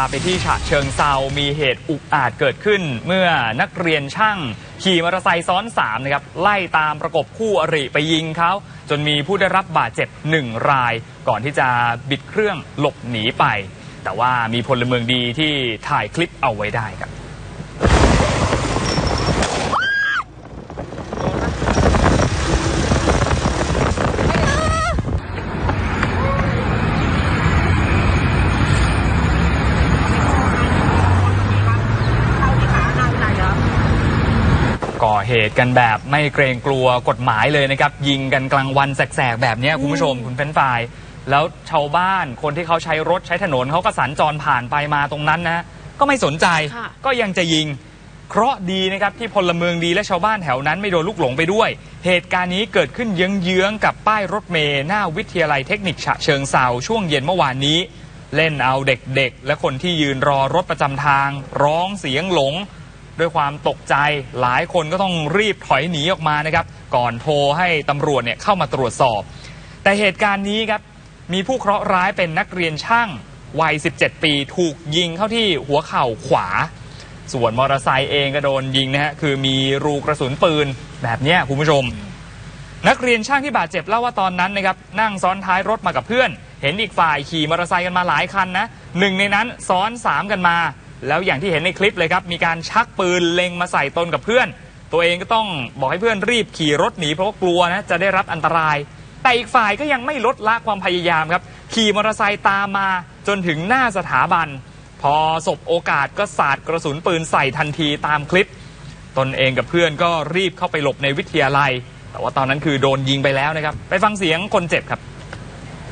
าไปที่ฉะเชิงเซา มีเหตุอุกอาจเกิดขึ้น เมื่อนักเรียนช่างขี่มอเตอร์ไซค์ซ้อนสามนะครับไล่ตามประกบคู่อริไปยิงเขา จนมีผู้ได้รับบาดเจ็บหนึ่งราย ก่อนที่จะบิดเครื่องหลบหนีไป แต่ว่ามีพลเมืองดีที่ถ่ายคลิปเอาไว้ได้ครับ ก่อเหตุกันแบบไม่เกรงกลัวกฎหมายเลยนะครับ ยิงกันกลางวันแสกๆแบบเนี้ยคุณผู้ชมคุณเฟ้นไฟราย แล้วชาวบ้านคนที่เขาใช้รถใช้ถนนเขาก็สัญจรผ่านไปมาตรงนั้นนะก็ไม่สนใจค่ะ ก็ยังจะยิง เคราะห์ดีนะครับที่พลเมืองดีและชาวบ้านแถวนั้นไม่โดนลูกหลงไปด้วย เหตุการณ์นี้เกิดขึ้นเยื้องๆกับป้ายรถเมล์หน้าวิทยาลัยเทคนิคฉะเชิงเซาช่วงเย็นเมื่อวานนี้ เล่นเอาเด็กๆ และคนที่ยืนรอรถประจำทาง ร้องเสียงหลง ด้วยความตกใจหลายคนก็ต้องรีบถอยหนีออกมานะครับ ก่อนโทรให้ตำรวจเนี่ยเข้ามาตรวจสอบ แต่เหตุการณ์นี้ครับมีผู้เคราะห์ร้ายเป็นนักเรียนช่างวัย 17 ปี ถูกยิงเข้าที่หัวเข่าขวา ส่วนมอเตอร์ไซค์เองก็โดนยิงนะฮะคือมีรูกระสุนปืนแบบนี้คุณผู้ชม นักเรียนช่างที่บาดเจ็บเล่าว่าตอนนั้นนะครับนั่งซ้อนท้ายรถมากับเพื่อน เห็นอีกฝ่ายขี่มอเตอร์ไซค์กันมาหลายคันนะหนึ่งในนั้นซ้อนสามกันมา แล้วอย่างที่เห็นในคลิปเลยครับ มีการชักปืนเล็งมาใส่ตนกับเพื่อน ตัวเองก็ต้องบอกให้เพื่อนรีบขี่รถหนีเพราะว่ากลัวนะจะได้รับอันตราย แต่อีกฝ่ายก็ยังไม่ลดละความพยายามครับ ขี่มอเตอร์ไซค์ตามมาจนถึงหน้าสถาบัน พอสบโอกาสก็สาดกระสุนปืนใส่ทันทีตามคลิป ตนเองกับเพื่อนก็รีบเข้าไปหลบในวิทยาลัย แต่ว่าตอนนั้นคือโดนยิงไปแล้วนะครับ ไปฟังเสียงคนเจ็บครับ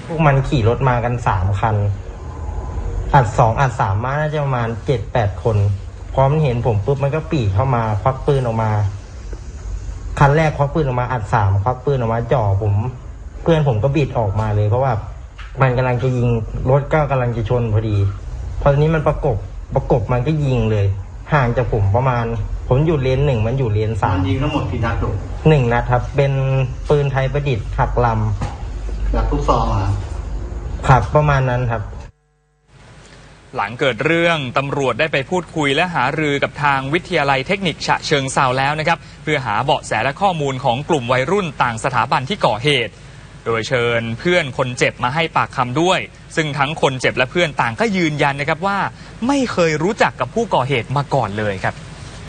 พวกมันขี่รถมากันสามคัน อัดสองอัดสามมาน่าจะประมาณเจ็ดแปดคน พร้อมนเห็นผมปุ๊บมันก็ปรีเข้ามาควักปืนออกมา คันแรกควักปืนออกมาอัดสามควักปืนออกมาจ่อผม เพื่อนผมก็บิดออกมาเลย เพราะว่ามันกำลังจะยิงรถก็กำลังจะชนพอดีพอทีนี้มันประกบประกบมันก็ยิงเลย ห่างจากผมประมาณ ผมอยู่เลนหนึ่งมันอยู่เลนสามัมนยิงทั้งหมดกี่นัดลูกหนึ่งนัดครับ เป็นปืนไทยประดิษฐ์หักลนัดทุกซองอะำขับประมาณนั้นครับ หลังเกิดเรื่องตำรวจได้ไปพูดคุยและหารือกับทางวิทยาลัยเทคนิคฉะเชิงเซาแล้วนะครับ เพื่อหาเบาะแสและข้อมูลของกลุ่มวัยรุ่นต่างสถาบันที่ก่อเหตุ โดยเชิญเพื่อนคนเจ็บมาให้ปากคำด้วย ซึ่งทั้งคนเจ็บและเพื่อนต่างก็ยืนยันนะครับว่า ไม่เคยรู้จักกับผู้ก่อเหตุมาก่อนเลยครับ